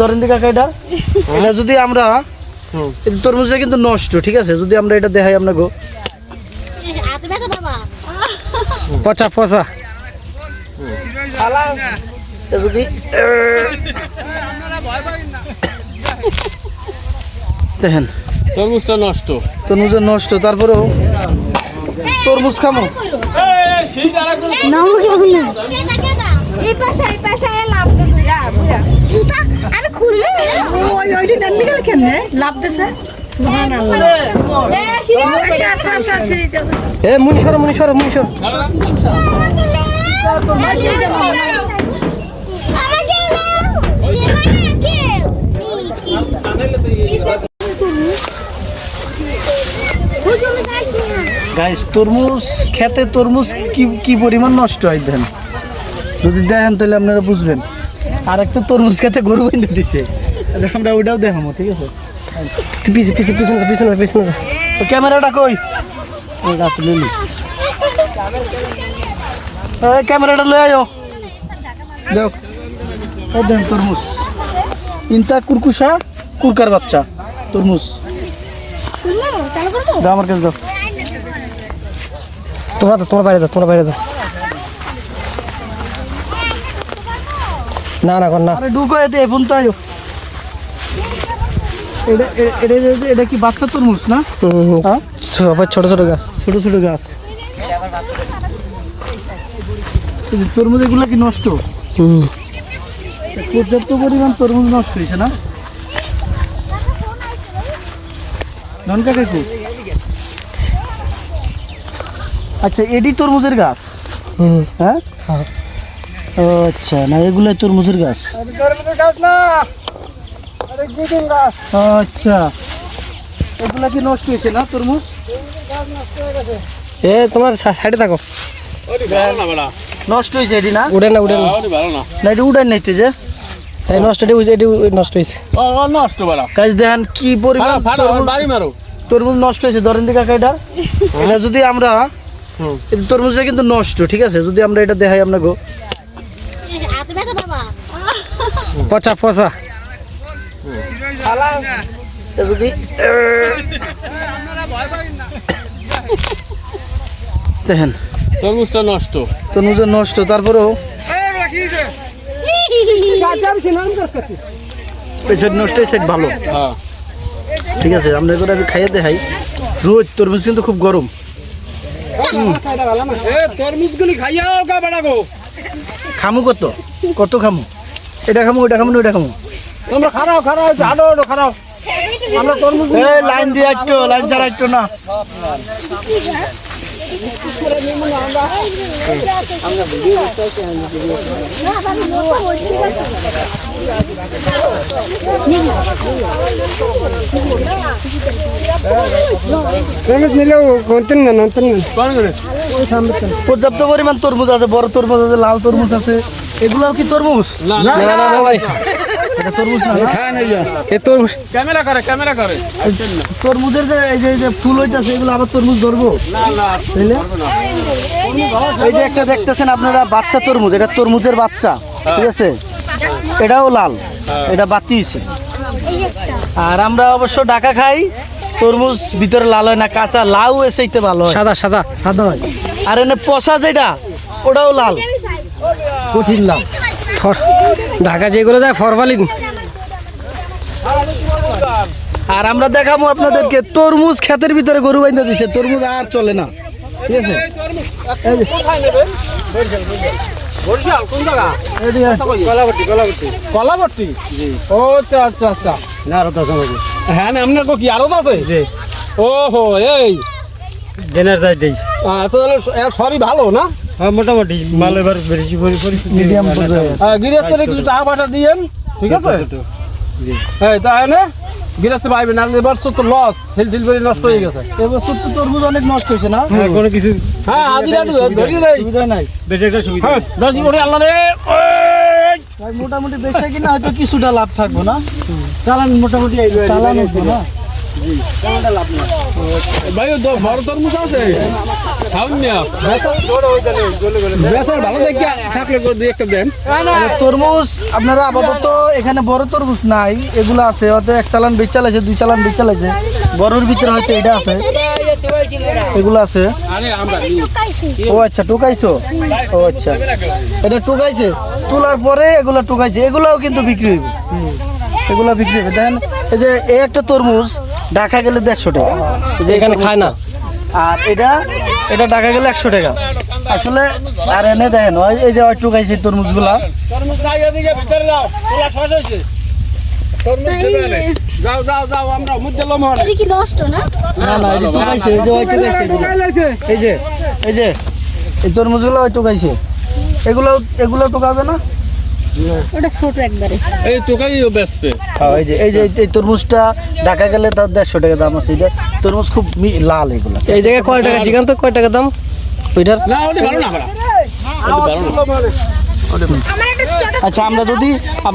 ধরেন দিকে কাকা এটা এটা যদি আমরা তরমুজটা কিন্তু নষ্ট ঠিক আছে যদি আমরা এটা দেখাই পচা পচা যদি দেখেন তরমুজটা নষ্ট তরমুজটা নষ্ট তারপরেও তরমুজ খামো এই পাশে এই পাশে লাভ দে তুইরা বুঝা। জুতা? আমি খুলবো ওই ওইটি নামবি গেল কেমনে লাভ দেছে। এ সিঁড়ি আসা আসা আসা সিঁড়িতে আসা এ মুনিশর মুনিশর মুনিশর। গাইস তরমুজ খেতে তরমুজ কি কি পরিমাণ নষ্ট হয় দেখেন যদি দেখেন তাহলে আপনারা বুঝবেন। আর একটা তরমুজ খেতে গরু বাইন্দে দিছে। আচ্ছা, আমরা ওইটাও দেখাবো ঠিক আছে? পিছে পিছে পিছনে পিছনে পিছনে। তো ক্যামেরাটা কই? ক্যামেরাটা লয়ে আয়ো। দেখ। দেখেন তরমুজ। ইনতা কুরকুশা কুরকার বাচ্চা তরমুজ। দাও আমার কাছে দাও। তোমরা তো তোমরা বাইরে যাও তোমরা বাইরে যাও না না কর না। আরে ঢুকো এতে এখন তো আয়ো। এটা এটা এটা- কি বাচ্চা তরমুজ না? হ্যাঁ? সবাই ছোট ছোট গাছ। ছোট ছোট গাছ। এই তরমুজ এগুলো কি নষ্ট? পর্যাপ্ত পরিমাণ তরমুজ নষ্ট হয়েছে না? কাকা আচ্ছা এটি তরমুজের গাছ। হুম। হ্যাঁ? হ্যাঁ। ও আচ্ছা না এগুলো তরমুজের গাছ। আচ্ছা। এগুলা কি নষ্ট হয়েছে না তরমুজ? এ তোমার সাইডে থাকো। ভালো না বেড়া। নষ্ট হয়েছে এটি না? উড়ে না উড়ে না। এটি উঠাই নাইতে যে। নষ্ট এটি এটি নষ্ট হয়েছে নষ্ট বেড়া। কাজ দেখেন কি পরিমাণ তরমুজ- বাড়ি মারো। তরমুজ নষ্ট হয়েছে ধরেন কাকা এটা এটা যদি আমরা তরমুজটা কিন্তু নষ্ট ঠিক আছে? যদি আমরা এটা দেখাই আমরা গো পচা পচা। যদি দেখেন। তরমুজটা নষ্ট। তরমুজটা নষ্ট তারপরেও পেছন নষ্ট হয়েছে ভালো। হ্যাঁ। ঠিক আছে আমরা এগুলো আমি খাইয়ে দেখাই। রোজ তরমুজ কিন্তু খুব গরম। এ তরমুজগুলি খাইয়াও কা বেড়া খামু কত? কত খামু? এটা খামু ওটা খামু না ওটা খামু। তোমরা খারাও খারাও হাঁটো হাঁটো খারাও। আমরা তরমুজ এই লাইন দিয়ে একটু লাইন ছাড়া একটু না। পর্যাপ্ত পরিমাণ তরমুজ আছে বড় তরমুজ আছে লাল তরমুজ আছে। এগুলো কি তরমুজ না না ভাই এটা তরমুজ না না? এ তোর ক্যামেরা করে ক্যামেরা করে তরমুজের যে এই যে এই যে ফুল হইতাছে এগুলো আবার তরমুজ ধরবো না না এই যে একটা দেখতেছেন আপনারা বাচ্চা তরমুজ এটা তরমুজের বাচ্চা ঠিক আছে এটাও লাল এটা বাতিছে আর আমরা অবশ্য ঢাকা খাই তরমুজ ভিতরে লাল হয় না কাঁচা লাউ এসেইতে ভালো হয় সাদা সাদা সাদা হয় আর এনে পচা যেটা ওটাও লাল কঠিন ফর- ঢাকা যেগুলো যায় ফরমালিন। আর আমরা দেখাবো আপনাদেরকে তরমুজ ক্ষেতের ভিতরে গরু বাইন্দা দিছে। তরমুজ আর চলে না। ঠিক আছে? ও আচ্ছা আচ্ছা আচ্ছা। না আর তো হ্যাঁ আপনার কো আরও আছে? ও হো এই। জেনার যাই দেই। তাহলে সবই ভালো না? হ্যাঁ মোটামুটি মাল এবার বেশি মিডিয়াম গিরিয়াস্তের কিছু টাকা পাঠা দিয়েন ঠিক আছে এই তাই না পাইবে না এবার তো লস হিল নষ্ট হয়ে গেছে এবছর তো তরমুজ অনেক নষ্ট হয়েছে না কোনো কিছু হ্যাঁ হাজিরা একটু ধরিয়ে দেয় সুবিধা নাই বেশি একটা সুবিধা হ্যাঁ দশ করে আল্লাহ রে ভাই মোটামুটি বেচা কিনা হয়তো কিছুটা লাভ থাকব না চালান মোটামুটি চালান না ভাই ও বড় তরমুজ আছে তরমুজ আপনারা আপাতত এখানে বড় তরমুজ নাই এগুলো আছে হয়তো এক চালান বেচ চালাইছে দুই চালান বেচ চালাইছে। বড়র ভিতরে হয়তো এটা আছে। এগুলো আছে। ও আচ্ছা টুকাইছো? ও আচ্ছা। এটা টুকাইছে। তোলার পরে এগুলো টুকাইছে। এগুলাও কিন্তু বিক্রি হইবে। এগুলো বিক্রি হবে দেখেন এই যে এই একটা তরমুজ ঢাকা গেলে দেড়শো টাকা। এই যে এখানে খায় না। আর এটা এটা টাকা গেলে একশো টাকা। আসলে আর এনে দেখেন ওই এই যে ওই টুকাইছে তরমুজগুলা। তরমুজ যাই যাও। তোলা শেষ হয়েছে। যাও যাও যাও আমরা মধ্যে লম হরে এটা কি নষ্ট না না না এই যে। এই যে। এই যে এই যে এই তরমুজগুলো ওই টুকাইছে। এগুলো এগুলো টুকাবে না? ওটা ছোট একবারে। এই তোকাই বেসপে হ্যাঁ, এই যে এই যে এই তরমুজটা ঢাকা গেলে তার দেড়শো টাকা দাম আছে। এটা তরমুজ খুব মি- লাল এগুলো। এই জায়গায় কয় টাকা? জিগান তো কয় টাকা দাম? ওইটার? না ওটা ভালো না ভালো না। আচ্ছা আমরা যদি আপনার